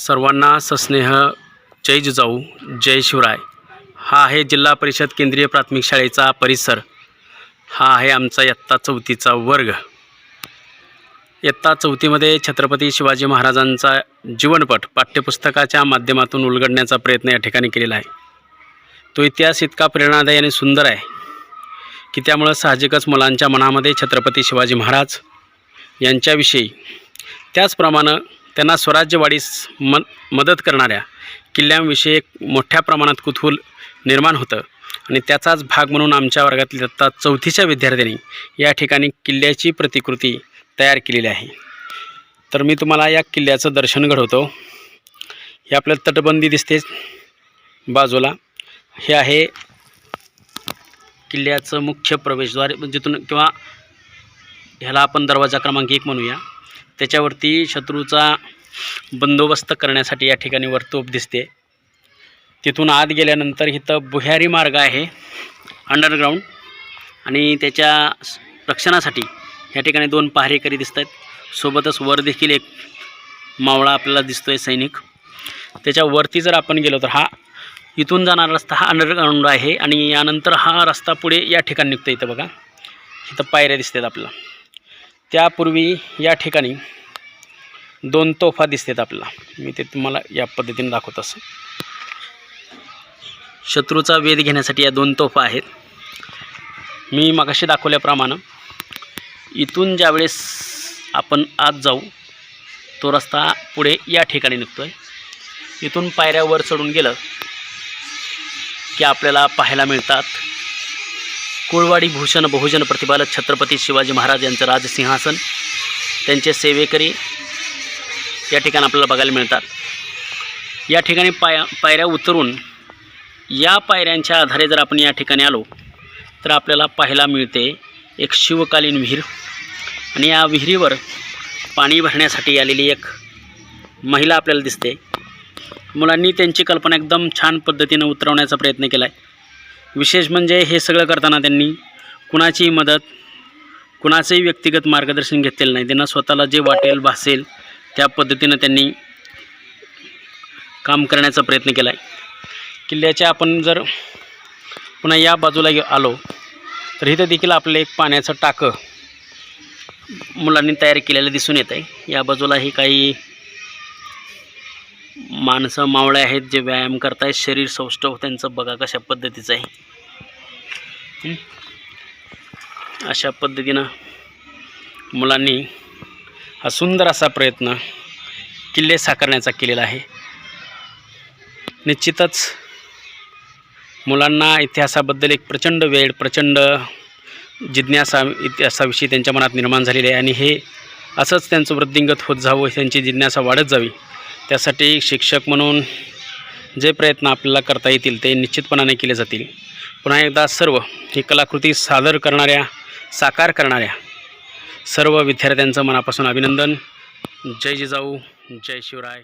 सर्वांना सस्नेह. जय जिजाऊ जय शिवराय. हा आहे जिल्हा परिषद केंद्रीय प्राथमिक शाळेचा परिसर. हा आहे आमचा इयत्ता चौथीचा वर्ग. इयत्ता चौथीमध्ये छत्रपती शिवाजी महाराजांचा जीवनपट पाठ्यपुस्तकाच्या माध्यमातून उलगडण्याचा प्रयत्न या ठिकाणी केलेला आहे. तो इतिहास इतका प्रेरणादायी आणि सुंदर आहे की त्यामुळं साहजिकच मुलांच्या मनामध्ये छत्रपती शिवाजी महाराज यांच्याविषयी त्याचप्रमाणे त्यांना स्वराज्यवाढीस म मदत करणाऱ्या किल्ल्यांविषयी एक मोठ्या प्रमाणात कुतूहल निर्माण होतं. आणि त्याचाच भाग म्हणून आमच्या वर्गातील आत्ता चौथीच्या विद्यार्थ्यांनी या ठिकाणी किल्ल्याची प्रतिकृती तयार केलेली आहे. तर मी तुम्हाला या किल्ल्याचं दर्शन घडवतो. हे आपल्याला तटबंदी दिसते बाजूला. हे आहे किल्ल्याचं मुख्य प्रवेशद्वार जिथून किंवा ह्याला आपण दरवाजा क्रमांक एक म्हणूया. त्याच्यावरती शत्रूचा बंदोबस्त करण्यासाठी या ठिकाणी वर्तोप दिसते. तिथून आत गेल्यानंतर इथं बुह्यारी मार्ग आहे अंडरग्राऊंड आणि त्याच्या रक्षणासाठी या ठिकाणी दोन पहारेकरी दिसत आहेत सोबतच वर देखील एक मावळा आपल्याला दिसतो आहे सैनिक त्याच्यावरती जर आपण गेलो तर हा इथून जाणारा रस्ता हा अंडरग्राऊंड आहे. आणि यानंतर हा रस्ता पुढे या ठिकाणी निघतो इथं बघा. इथं पायऱ्या दिसतात आपल्याला. त्यापूर्वी या ठिकाणी दोन तोफा दिसतात आपल्याला. मी ते तुम्हाला या पद्धतीने दाखवत असं शत्रूचा वेध घेण्यासाठी या दोन तोफा आहेत. मी मगाशी दाखवल्याप्रमाणे इथून ज्यावेळेस आपण आत जाऊ तो रस्ता पुढे या ठिकाणी निघतो आहे इथून पायऱ्यावर चढून गेलं की आपल्याला पाहायला मिळतात कुळवाडी भूषण बहुजन प्रतिपालक छत्रपती शिवाजी महाराज यांचं राजसिंहासन त्यांचे सेवेकरी या ठिकाणी आपल्याला बघायला मिळतात. या ठिकाणी पाया पायऱ्या उतरून या पायऱ्यांच्या आधारे जर आपण या ठिकाणी आलो तर आपल्याला पाहायला मिळते एक शिवकालीन विहीर. आणि या विहिरीवर पाणी भरण्यासाठी आलेली एक महिला आपल्याला दिसते. मुलांनी त्यांची कल्पना एकदम छान पद्धतीनं उतरवण्याचा प्रयत्न केला आहे विशेष म्हणजे हे सगळं करताना त्यांनी कुणाचीही मदत कुणाचंही व्यक्तिगत मार्गदर्शन घेतलेलं नाही. त्यांना स्वतःला जे वाटेल भासेल त्या पद्धतीनं त्यांनी काम करण्याचा प्रयत्न केला आहे किल्ल्याच्या आपण जर पुन्हा या बाजूला आलो तर इथं देखील आपलं एक पाण्याचं टाकं मुलांनी तयार केलेलं दिसून येत आहे या बाजूलाही काही माणसं मावळे आहेत जे व्यायाम करतायत शरीर सौष्ठव त्यांचं बघा कशा पद्धतीचं आहे. अशा पद्धतीनं मुलांनी हा सुंदर असा प्रयत्न किल्ले साकारण्याचा केलेला आहे. निश्चितच मुलांना इतिहासाबद्दल एक प्रचंड वेळ प्रचंड जिज्ञासा इतिहासाविषयी त्यांच्या मनात निर्माण झालेली आहे आणि हे असंच त्यांचं वृद्धिंगत होत जावं त्यांची जिज्ञासा वाढत जावी. त्यासाठी शिक्षक म्हणून जे प्रयत्न आपल्याला करता येतील ते निश्चितपणाने केले जातील. पुन्हा एकदा सर्व ही कलाकृती सादर करणाऱ्या साकार करणाऱ्या सर्व विद्यार्थ्यांचं मनापासून अभिनंदन. जय जिजाऊ जय शिवराय.